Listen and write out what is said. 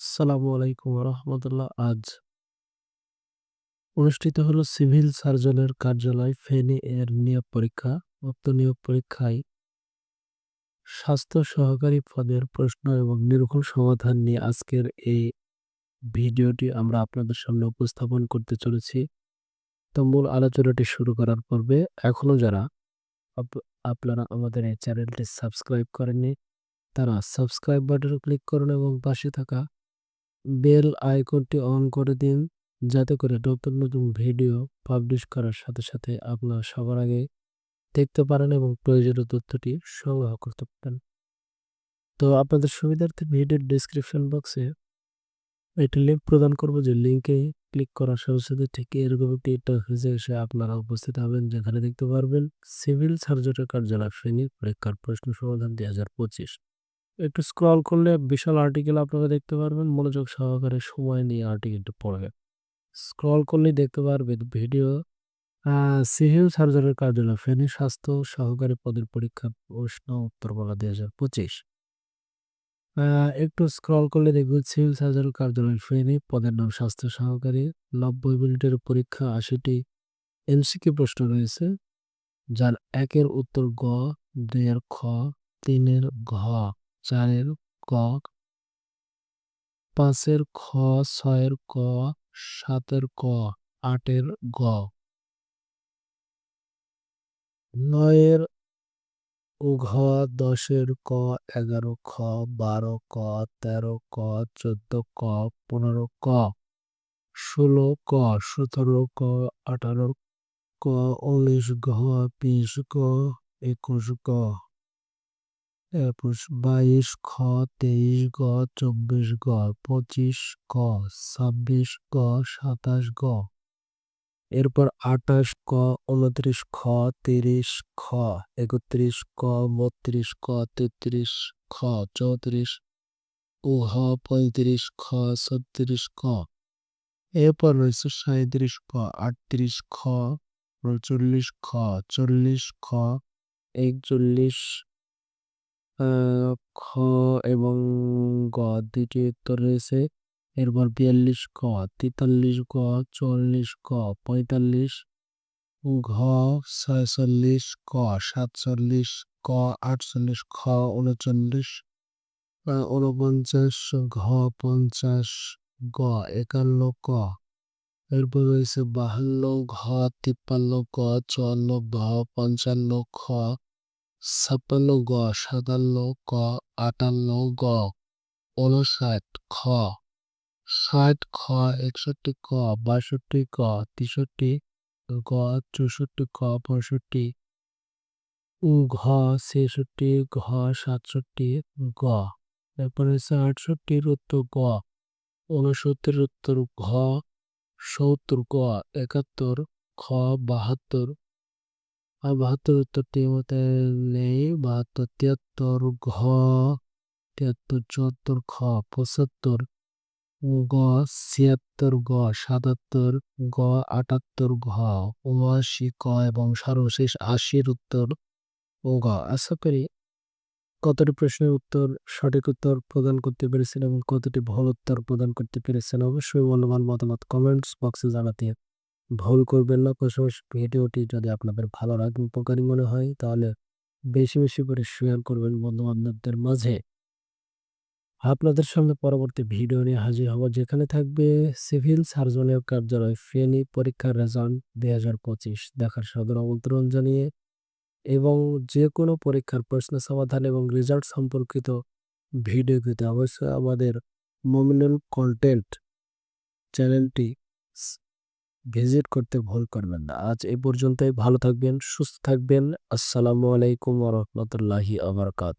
আসসালামু আলাইকুম রহমতুল্লাহ আজ অনুষ্ঠিত হলো সিভিল সার্জনের কার্যালয় ফেনী এর নিয়োগ পরীক্ষা। উক্ত নিয়োগ পরীক্ষায় স্বাস্থ্য সহকারী পদের প্রশ্ন এবং নির্ভুল সমাধান নিয়ে আজকের এই ভিডিওটি আমরা আপনাদের সামনে উপস্থাপন করতে চলেছি। তো মূল আলোচনাটি শুরু করার পূর্বে এখনও যারা আপনারা আমাদের এই চ্যানেলটি সাবস্ক্রাইব করেননি, তারা সাবস্ক্রাইব বাটনে ক্লিক করুন এবং পাশে থাকা বেল আইকনটি অন করে দিন, যাতে করে নতুন নতুন ভিডিও পাবলিশ করার সাথে সাথে আপনারা সবার আগে দেখতে পারেন এবং প্রয়োজনীয় তথ্যটি সংগ্রহ করতে পারেন। তো আপনাদের সুবিধার্থে ভিডিওর ডিসক্রিপশন বক্সে একটি লিঙ্ক প্রদান করব, যে লিঙ্কে ক্লিক করার সাথে সাথে ঠিক এরকম একটি ইন্টারফেসে এসে আপনারা উপস্থিত হবেন, যেখানে দেখতে পারবেন সিভিল সার্জনের কার্যালয় শ্রেণির পরীক্ষার প্রশ্ন সমাধান দুই হাজার পঁচিশ। একটু স্ক্রল করলে বিশাল আর্টিকেল আপনারা দেখতে পারবেন। মনোযোগ সহকারে সময় নিয়ে আর্টিকেলটি পড়বেন স্ক্রল করলেই দেখতে পারবেন ভিডিও সিভিল সার্জনের কার্যালয়, ফেনী স্বাস্থ্য সহকারী পদের পরীক্ষা, প্রশ্ন উত্তরমালা দুই হাজার পঁচিশ। একটু স্ক্রল করলে দেখবেন সিভিল সার্জনের কার্যালয়, ফেনী পদের নাম স্বাস্থ্য সহকারী, নব্বই মিনিটের পরীক্ষা, আশিটি এমসিকিউ প্রশ্ন রয়েছে, যার একের উত্তর গ, দুইয়ের খ, তিনের ঘ। চারের ক, পাঁচের খ, ছয়ের ক, সাতের ক, আটের গ। নয়ের ঘ দশের ক, এগারো খ, বারো ক, তেরো ক, চোদ্দ ক, পনেরো ক, ষোলো ক, সতেরো ক, আঠারো ক, উনিশ ঘ বিশ ক, একুশ গ একুশ, বাইশ, খ, তেইশ, গ, চব্বিশ, গ, পঁচিশ, ক, ছাব্বিশ, গ, সাতাশ, গ। এরপর আঠাশ, ক উনত্রিশ খ, তিরিশ, খ, একত্রিশ, ক, বত্রিশ, ক, তেত্রিশ, খ, চৌত্রিশ উহ পঁয়ত্রিশ, খ, ছত্রিশ, ক। এরপর রয়েছে সাঁত্রিশ ক, আটত্রিশ, খ চল্লিশ খ চল্লিশ, খ, একচল্লিশ খ এবং গ দুটি উত্তর রয়েছে। এরপর বিয়াল্লিশ ক তেতাল্লিশ গ চল্লিশ ক পঁয়তাল্লিশ ঘ, ছয়চল্লিশ ক সাতচল্লিশ ক আটচল্লিশ খ উনচল্লিশ উনপঞ্চাশ ঘ, পঞ্চাশ গ, একান্ন ক। এরপর রয়েছে বাহান্ন ঘ, তিপ্পান্ন ক চুয়ান্ন ঘ পঞ্চান্ন খ। ছাপ্পান্ন গ, সাতান্ন ক, আটান্ন গ উনষাট খ। ষাট খ, একষট্টি ক, বাষট্টি ক তেষট্টি গ, চৌষট্টি ক, পঁয়ষট্টি ঘ ছেষট্টি ঘ সাতষট্টি গ। তারপরে হচ্ছে আটষট্টির উত্তর গ উনসত্তর উত্তর ঘ, সত্তর গ, একাত্তর খ, বাহাত্তর আর বাহাত্তর উত্তরটি মতে নেই বাহাত্তর, তিয়াত্তর ঘ, তিয়াত্তর, চুয়াত্তর খ, পঁচাত্তর গ, ছিয়াত্তর গ, সাতাত্তর গ, আটাত্তর ঘ, উনআশি ক এবং সর্বশেষ আশির উত্তর ও গ। আশা করি কতটি প্রশ্নের উত্তর, সঠিক উত্তর প্রদান করতে পেরেছেন এবং কতটি ভুল উত্তর প্রদান করতে পেরেছেন অবশ্যই মূল্যবান মতামত কমেন্টস বক্সে জানাতে ভুল করবেন না। পাশাপাশি ভিডিওটি যদি আপনাদের ভালো লাগে, উপকারী মনে হয়, তাহলে বেশি বেশি করে শেয়ার করবেন বন্ধু বান্ধবদের মাঝে। আপনাদের সামনে পরবর্তী ভিডিও নিয়ে হাজির হব, যেখানে থাকবে সিভিল সার্জনের কার্যালয়, ফেনী পরীক্ষার রেজাল্ট দুই হাজার পঁচিশ দেখার সদর আমন্ত্রণ জানিয়ে এবং যে কোনো পরীক্ষার প্রশ্ন সমাধান এবং রেজাল্ট সম্পর্কিত ভিডিও পেতে অবশ্যই আমাদের মোমিনাল কন্টেন্ট চ্যানেলটি ভিজিট করতে ভুল করবেন না। আজ এ পর্যন্তই। ভালো থাকবেন, সুস্থ থাকবেন। আসসালামু আলাইকুম ওরহমতুল্লাহি আবরকাত